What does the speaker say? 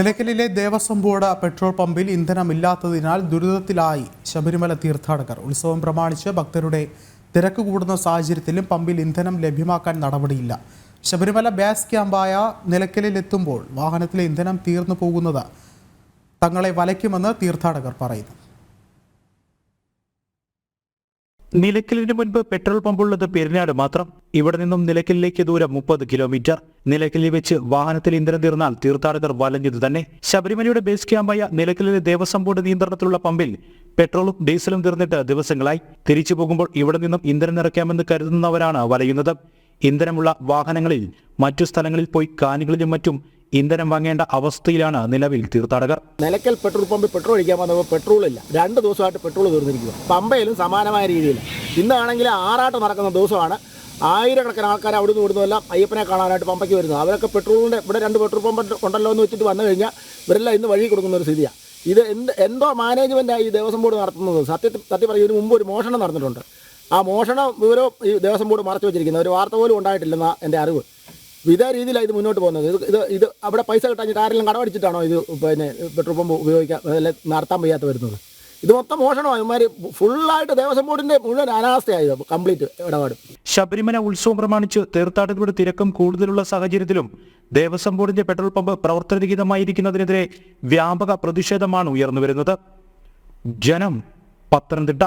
നിലയ്ക്കലിലെ Devaswom board petrol പമ്പിൽ ഇന്ധനമില്ലാത്തതിനാൽ ദുരിതത്തിലായി ശബരിമല തീർത്ഥാടകർ. ഉത്സവം പ്രമാണിച്ച് ഭക്തരുടെ തിരക്ക് കൂടുന്ന സാഹചര്യത്തിലും പമ്പിൽ ഇന്ധനം ലഭ്യമാക്കാൻ നടപടിയില്ല. ശബരിമല ബാസ് ക്യാമ്പായ നിലയ്ക്കലിലെത്തുമ്പോൾ വാഹനത്തിലെ ഇന്ധനം തീർന്നു പോകുന്നത് തങ്ങളെ വലയ്ക്കുമെന്ന് തീർത്ഥാടകർ പറയുന്നു. നിലയ്ക്കലിന് മുൻപ് പെട്രോൾ പമ്പുള്ളത് പെരിനാട് മാത്രം. ഇവിടെ നിന്നും നിലയ്ക്കലിലേക്ക് ദൂരം മുപ്പത് കിലോമീറ്റർ. നിലയ്ക്കലിൽ വെച്ച് വാഹനത്തിൽ ഇന്ധനം തീർന്നാൽ തീർത്ഥാടകർ വലഞ്ഞത് തന്നെ. ശബരിമലയുടെ ബേസ് ക്യാമ്പായ നിലയ്ക്കലിലെ ദേവസ്വം ബോർഡ് നിയന്ത്രണത്തിലുള്ള പമ്പിൽ പെട്രോളും ഡീസലും തീർന്നിട്ട് ദിവസങ്ങളായി. തിരിച്ചു പോകുമ്പോൾ ഇവിടെ നിന്നും ഇന്ധനം നിറയ്ക്കാമെന്ന് കരുതുന്നവരാണ് വലയുന്നത്. ഇന്ധനമുള്ള വാഹനങ്ങളിൽ മറ്റു സ്ഥലങ്ങളിൽ പോയി കാനുകളിലും മറ്റും ഇന്ധനം വാങ്ങേണ്ട അവസ്ഥയിലാണ് നിലവിൽ തീർത്ഥാടകർ. നിലയ്ക്കൽ പെട്രോൾ പമ്പിൽ പെട്രോൾ അടിക്കാൻ വന്നപ്പോൾ പെട്രോൾ ഇല്ല. രണ്ട് ദിവസമായിട്ട് പെട്രോൾ തീർന്നിരിക്കുക പമ്പയിലും സമാനമായ രീതിയിൽ ഇന്നാണെങ്കിൽ ആറാട്ട് നടക്കുന്ന ദിവസമാണ്. ആയിരക്കണക്കിന് ആൾക്കാർ അവിടെ നിന്ന് എല്ലാം അയ്യപ്പനെ കാണാനായിട്ട് പമ്പയ്ക്ക് വരുന്നത്. അവരൊക്കെ പെട്രോളിന്റെ ഇവിടെ രണ്ട് പെട്രോൾ പമ്പ് ഉണ്ടല്ലോ എന്ന് വെച്ചിട്ട് വന്നു കഴിഞ്ഞാൽ ഇവരെല്ലാം ഇന്ന് വഴി കൊടുക്കുന്ന ഒരു സ്ഥിതിയാണ് ഇത് എന്ത് എന്തോ മാനേജ്മെന്റാണ് ഈ ദേവസ്വം ബോർഡ് നടത്തുന്നത്? സത്യത്തിൽ സത്യം പറയും ഇതിന് മുമ്പ് ഒരു മോഷണം നടന്നിട്ടുണ്ട്. ആ മോഷണം വിവരവും ഈ ദേവസ്വം ബോർഡ് മറച്ചു വെച്ചിരിക്കുന്നത്. ഒരു വാർത്ത പോലും ഉണ്ടായിട്ടില്ലെന്നാണ് എന്റെ അറിവ്. ഇതേ രീതിയിലാണ് ഇത് മുന്നോട്ട് പോകുന്നത്. ഇത് ഇത് ഇത് അവിടെ പൈസ കിട്ടാഞ്ഞിട്ട് ആരെങ്കിലും കടമടിച്ചിട്ടാണോ ഇത് പിന്നെ പെട്രോൾ പമ്പ് ഉപയോഗിക്കാൻ അല്ലെ നടത്താൻ വയ്യാത്ത വരുന്നത്? ഇത് മൊത്തം മോഷണമാണ് ഇവന്മാർ ഫുള്ളായിട്ട് ദേവസ്വം ബോർഡിന്റെ മുഴുവൻ അനാസ്ഥയായത് കംപ്ലീറ്റ് ഇടപാട്. ശബരിമല ഉത്സവം പ്രമാണിച്ച് തീർത്ഥാടകരുടെ തിരക്കും കൂടുതലുള്ള സാഹചര്യത്തിലും ദേവസ്വം ബോർഡിന്റെ പെട്രോൾ പമ്പ് പ്രവർത്തനരഹിതമായിരിക്കുന്നതിനെതിരെ വ്യാപക പ്രതിഷേധമാണ് ഉയർന്നു വരുന്നത്. ജനം പത്തനംതിട്ട.